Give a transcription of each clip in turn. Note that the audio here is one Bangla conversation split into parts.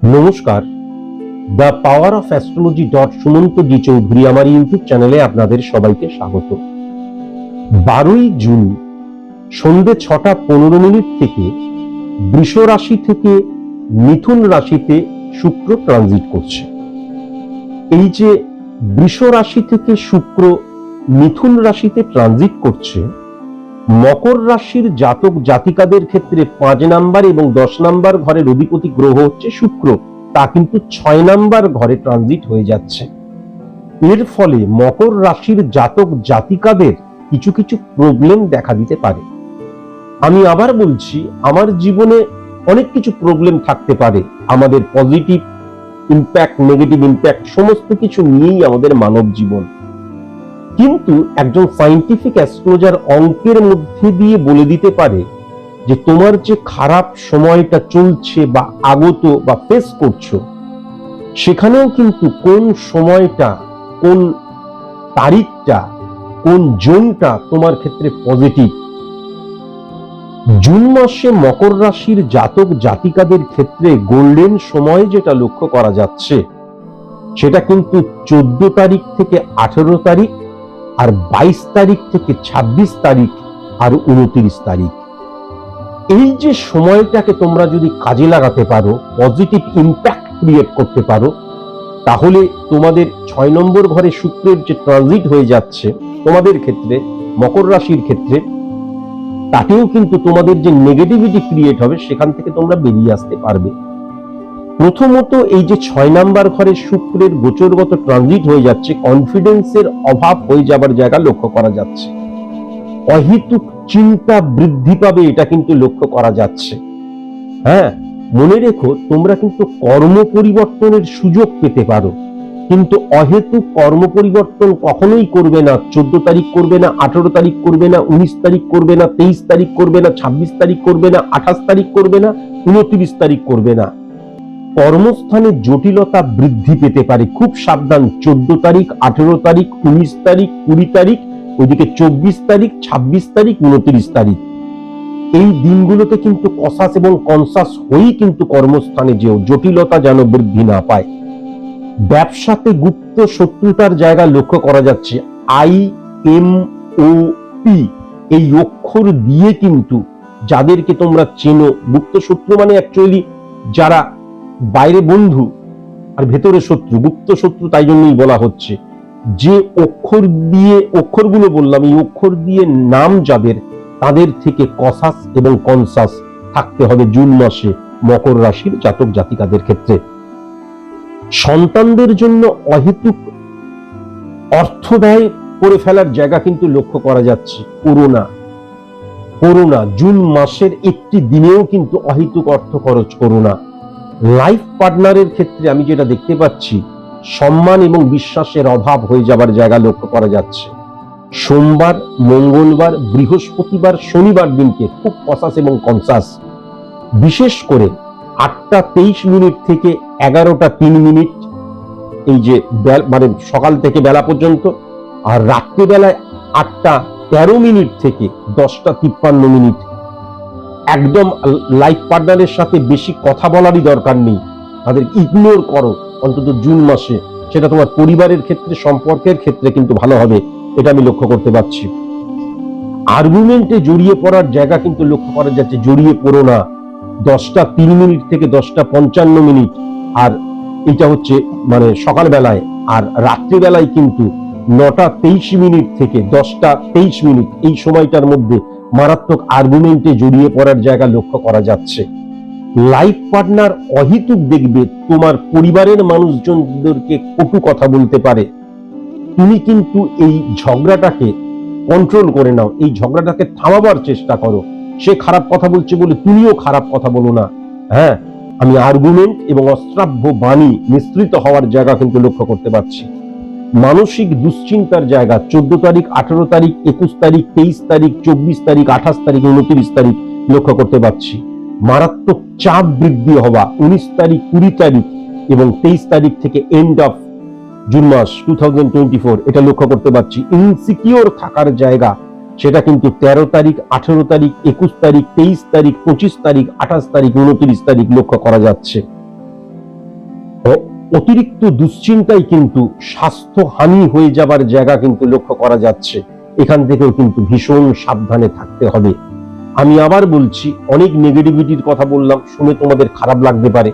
নমস্কার। The power of astrology dot Sumanta G Chowdhury আমার ইউটিউব চ্যানেলে আপনাদের সবাইকে স্বাগত। বারোই জুন সন্ধে ছটা পনেরো মিনিট থেকে বৃষ রাশি থেকে মিথুন রাশিতে শুক্র ট্রানজিট করছে। এই যে বৃষ রাশি থেকে শুক্র মিথুন রাশিতে ট্রানজিট করছে মকর রাশির জাতক জাতিকাদের ক্ষেত্রে পাঁচ নাম্বার এবং দশ নাম্বার ঘরের অধিপতি গ্রহ হচ্ছে শুক্র। তা কিন্তু ছয় নাম্বার ঘরে ট্রানজিট হয়ে যাচ্ছে। এর ফলে মকর রাশির জাতক জাতিকাদের কিছু কিছু প্রবলেম দেখা দিতে পারে। আমি আবার বলছি, আমার জীবনে অনেক কিছু প্রবলেম থাকতে পারে। আমাদের পজিটিভ ইম্প্যাক্ট নেগেটিভ ইম্প্যাক্ট সমস্ত কিছু নিয়েই আমাদের মানব জীবন। কিন্তু একজন সাইন্টিফিক অ্যাস্ট্রোলজার অঙ্কের মধ্যে দিয়ে বলে দিতে পারে যে তোমার যে খারাপ সময়টা চলছে বা আগত বা ফেস করছ, সেখানেও কিন্তু কোন সময়টা, কোন তারিখটা, কোন জোনটা তোমার ক্ষেত্রে পজিটিভ জুন মাসে মকর রাশির জাতক জাতিকাদের ক্ষেত্রে গোল্ডেন সময় যেটা লক্ষ্য করা যাচ্ছে, সেটা কিন্তু চোদ্দ তারিখ থেকে আঠেরো তারিখ আর বাইশ তারিখ থেকে ২৬ তারিখ আর উনত্রিশ তারিখ। এই যে সময়টাকে তোমরা যদি কাজে লাগাতে পারো পজিটিভ ইম্প্যাক্ট ক্রিয়েট করতে পারো, তাহলে তোমাদের ছয় নম্বর ঘরে শুক্রের যে ট্রানজিট হয়ে যাচ্ছে, তোমাদের ক্ষেত্রে, মকর রাশির ক্ষেত্রে, তাতেও কিন্তু তোমাদের যে নেগেটিভিটি ক্রিয়েট হবে, সেখান থেকে তোমরা বেরিয়ে আসতে পারবে। প্রথমত এই যে ছয় নাম্বার ঘরে শুক্রের গোচরগত ট্রানজিট হয়ে যাচ্ছে কনফিডেন্সের অভাব হয়ে যাবার জায়গা লক্ষ্য করা যাচ্ছে। অহেতুক চিন্তা বৃদ্ধি পাবে এটা কিন্তু লক্ষ্য করা যাচ্ছে। হ্যাঁ মনে রেখো, তোমরা কিন্তু কর্ম পরিবর্তনের সুযোগ পেতে পারো। কিন্তু অহেতুক কর্ম পরিবর্তন কখনোই করবে না, চোদ্দ তারিখ করবে না, আঠারো তারিখ করবে না, উনিশ তারিখ করবে না, তেইশ তারিখ করবে না, ছাব্বিশ তারিখ করবে না, আঠাশ তারিখ করবে না, উনত্রিশ তারিখ করবে না। কর্মস্থানে জটিলতা বৃদ্ধি পেতে পারে। খুব সাবধান, চোদ্দ তারিখ, আঠেরো তারিখ, উনিশ তারিখ, কুড়ি তারিখ, ওইদিকে চব্বিশ তারিখ, ছাব্বিশ তারিখ, উনত্রিশ তারিখ। এই দিনগুলোতে কিন্তু কসাস এবং কনসাস হয়েই কিন্তু কর্মস্থানে যেও, জটিলতা যেন বৃদ্ধি না পায়। ব্যবসাতে গুপ্ত শত্রুতার জায়গা লক্ষ্য করা যাচ্ছে। আই এম ও পি, এই অক্ষর দিয়ে কিন্তু যাদেরকে তোমরা চেনো, গুপ্ত শত্রু মানে অ্যাকচুয়ালি যারা বাইরে বন্ধু আর ভেতরে শত্রু, গুপ্ত শত্রু তাই জন্যই বলা হচ্ছে। যে অক্ষর দিয়ে, অক্ষরগুলো বললাম, এই অক্ষর দিয়ে নাম যাদের, তাদের থেকে কসাস এবং কনসাস থাকতে হবে জুন মাসে মকর রাশির জাতক জাতিকাদের ক্ষেত্রে। সন্তানদের জন্য অহেতুক অর্থ ব্যয় করে ফেলার জায়গা কিন্তু লক্ষ্য করা যাচ্ছে, করোনা। করোনা, জুন মাসের একটি দিনেও কিন্তু অহেতুক অর্থ খরচ করো না লাইফ পার্টনারের ক্ষেত্রে আমি যেটা দেখতে পাচ্ছি, সম্মান এবং বিশ্বাসের অভাব হয়ে যাবার জায়গা লক্ষ্য করা যাচ্ছে। সোমবার, মঙ্গলবার, বৃহস্পতিবার, শনিবার দিনকে খুব কসাস এবং কনসাস বিশেষ করে আটটা তেইশ মিনিট থেকে এগারোটা তিন মিনিট, এই যে মানে সকাল থেকে বেলা পর্যন্ত, আর রাত্রিবেলায় আটটা তেরো মিনিট থেকে দশটা তিপ্পান্ন মিনিট। একদম লাইফ পার্টনারের সাথে বেশি কথা বলারই দরকার নেই। তাদের ইগনোর করো, অন্তত জুন মাসে। সেটা তোমার পরিবারের ক্ষেত্রে, সম্পর্কের ক্ষেত্রে কিন্তু ভালো হবে। এটা আমি লক্ষ্য করতে পারছি। আর্গুমেন্টে জড়িয়ে পড়ার জায়গা কিন্তু লক্ষ্য করা যাচ্ছে জড়িয়ে পড়ো না। দশটা তিন মিনিট থেকে দশটা পঞ্চান্ন মিনিট। আর এটা হচ্ছে মানে সকালবেলায়, আর রাত্রিবেলায় কিন্তু নটা তেইশ মিনিট থেকে দশটা তেইশ মিনিট এই সময়টার মধ্যে মারাত্মক আর্গুমেন্টে জড়িয়ে পড়ার জায়গা লক্ষ্য করা যাচ্ছে। লাইফ পার্টনার অহিতুক দেখবে তোমার পরিবারের মানুষজনদেরকে কটু কথা বলতে পারে। তুমি কিন্তু এই ঝগড়াটাকে কন্ট্রোল করে নাও, এই ঝগড়াটাকে থামাবার চেষ্টা করো। সে খারাপ কথা বলছে বলে তুমিও খারাপ কথা বলো না। হ্যাঁ আমি আর্গুমেন্ট এবং অশ্রাব্য বাণী মিশ্রিত হওয়ার জায়গা কিন্তু লক্ষ্য করতে পারছি। মানসিক দুশ্চিন্তার জায়গা চোদ্দ তারিখ, আঠারো তারিখ, একুশ তারিখ, তেইশ তারিখ, চব্বিশ তারিখ, আঠাশ তারিখ, উনত্রিশ তারিখ লক্ষ্য করতে পারছি। মারাত্মক চাপ বৃদ্ধি হওয়া উনিশ তারিখ, কুড়ি তারিখ এবং তেইশ তারিখ থেকে এন্ড অফ জুন মাস টু থাউজেন্ড এটা লক্ষ্য করতে পারছি। ইনসিকিওর থাকার জায়গা, সেটা কিন্তু তেরো তারিখ, আঠেরো তারিখ, একুশ তারিখ, তেইশ তারিখ, পঁচিশ তারিখ, আঠাশ তারিখ, উনত্রিশ তারিখ লক্ষ্য করা যাচ্ছে। অতিরিক্ত দুশ্চিন্তায় কিন্তু স্বাস্থ্য হানি হয়ে যাবার জায়গা কিন্তু লক্ষ্য করা যাচ্ছে। এখান থেকেও কিন্তু ভীষণ সাবধানে থাকতে হবে। আমি আবার বলছি, অনেক নেগেটিভিটির কথা বললাম, শুনে তোমাদের খারাপ লাগতে পারে।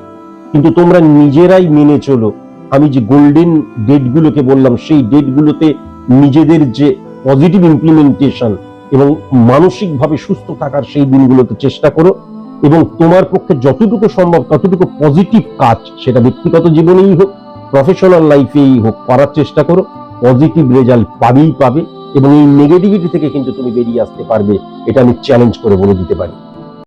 কিন্তু তোমরা নিজেরাই মেনে চলো। আমি যে গোল্ডেন ডেটগুলোকে বললাম, সেই ডেটগুলোতে নিজেদের যে পজিটিভ ইমপ্লিমেন্টেশন এবং মানসিকভাবে সুস্থ থাকার সেই দিনগুলোতে চেষ্টা করো। এবং তোমার পক্ষে যতটুকু সম্ভব, ততটুকু পজিটিভ কাজ সেটা ব্যক্তিগত জীবনেই হোক প্রফেশনাল লাইফেই হোক, করার চেষ্টা করো। পজিটিভ রেজাল্ট পাবেই পাবে এবং এই নেগেটিভিটি থেকে কিন্তু তুমি বেরিয়ে আসতে পারবে, এটা আমি চ্যালেঞ্জ করে বলে দিতে পারি।